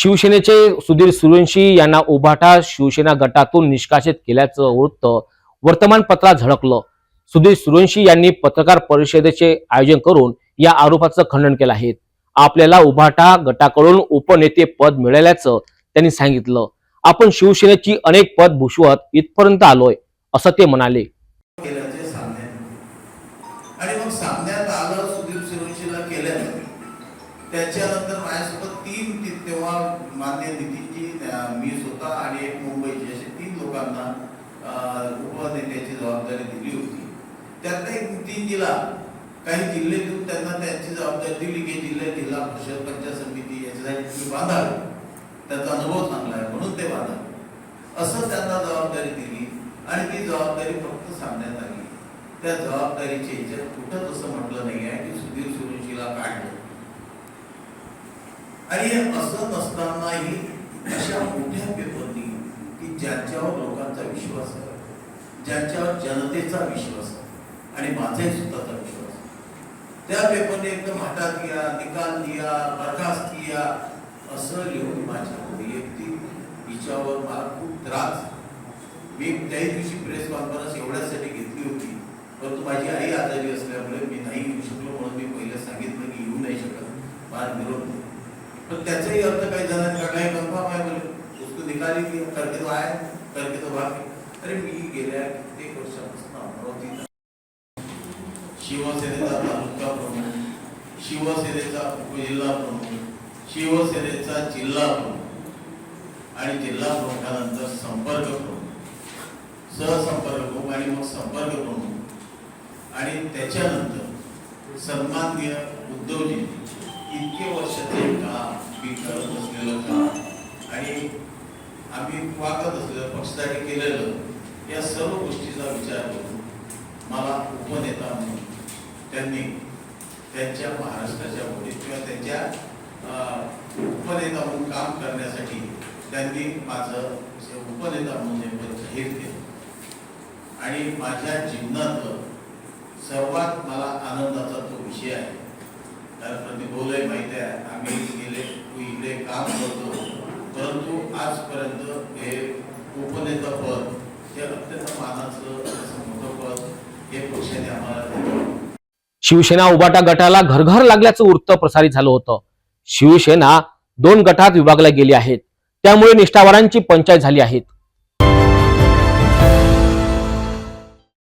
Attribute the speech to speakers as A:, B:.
A: शिवसेनेचे सुधीर सुरेंशी यांना उभाटा शिवसेना गटातून निष्कासित केल्याचं वृत्त वर्तमानपत्रात झळकलं. सुधीर सुरेंशी यांनी पत्रकार परिषदेचे आयोजन करून या आरोपाचं खंडन केलं आहे. आपल्याला उभाटा गटाकडून उपनेते पद मिळाल्याचं त्यांनी सांगितलं. आपण शिवसेनेची अनेक पद भूषवत इथपर्यंत आलोय असं ते म्हणाले.
B: त्याच्यानंतर माझ्यासोबत तीन तेव्हा मान्य नितीनजी मी स्वतः आणि एक मुंबईचे असे तीन लोकांना उपनेत्याची जबाबदारी दिली होती. त्यातनं एक नितीनजीला काही जिल्हे देऊन त्यांना त्यांची जबाबदारी दिली की जिल्हे जिल्हा परिषद पंचायत समिती याच्यासाठी तुम्ही बांधावे. त्याचा अनुभव चांगला आहे म्हणून ते बांधावे. असं त्यांना जबाबदारी दिली आणि ती जबाबदारी फक्त सांगण्यात आली. त्या जबाबदारीच्या ह्याच्यात कुठंच असं म्हटलं नाही आहे की सुधीर सुरुंशीला काढलं. आणि हे असं नसतानाही अशा मोठ्या पेपरनी की ज्यांच्यावर लोकांचा विश्वास आहे ज्यांच्यावर जनतेचा विश्वास आहे आणि माझाही स्वतःचा विश्वास त्या पेपरने एकदम हटात दिया निकाल दिया बरखास्त किया असं लिहून माझ्या वैयक्तिक हिच्यावर मला खूप त्रास मी त्याही दिवशी प्रेस कॉन्फरन्स एवढ्यासाठी घेतली होती परंतु माझी आई आजारी असल्यामुळे मी नाही येऊ शकलो म्हणून मी पहिलं सांगितलं की येऊ नाही शकत. मला विरोध तो त्याचाही अर्थ काही जणांनी काढला हे कन्फर्म आहे बोले? उसको निकाली की करके तो आहे करके तो भाग अरे मी गेल्या कित्येक वर्षापासून अमरावतीत शिवसेनेचा तालुका प्रमुख शिवसेनेचा उपजिल्हा प्रमुख शिवसेनेचा जिल्हा प्रमुख आणि जिल्हा प्रमुखानंतर संपर्क प्रमुख. सहसंपर्क प्रमुख आणि मग संपर्क प्रमुख. आणि त्याच्यानंतर सन्माननीय उद्धवजी इतके वर्ष काम मी करत असलेलं काम आणि आम्ही वागत असलेलं पक्षासाठी केलेलं या सर्व गोष्टीचा विचार करून मला उपनेता म्हणून त्यांनी त्यांच्या महाराष्ट्राच्या वतीत किंवा त्यांच्या उपनेता म्हणून काम करण्यासाठी त्यांनी माझं उपनेता म्हणून हे पद जाहीर केलं. आणि माझ्या जीवनातलं सर्वात मला आनंदाचा तो विषय आहे. कारण प्रतिभोलही माहिती आहे आम्ही गेले तू इकडे काम करतो. परंतु आजपर्यंत हे उपनेता पद हे अत्यंत मानाचं असं मोठं पद हे पक्षाने आम्हाला दिलं.
A: शिवसेना उबाटा गटाला घरघर लागल्याचं वृत्त प्रसारित झालं होतं. शिवसेना दोन गटात विभागल्या गेली आहेत. त्यामुळे निष्ठावारांची पंचायत झाली आहेत.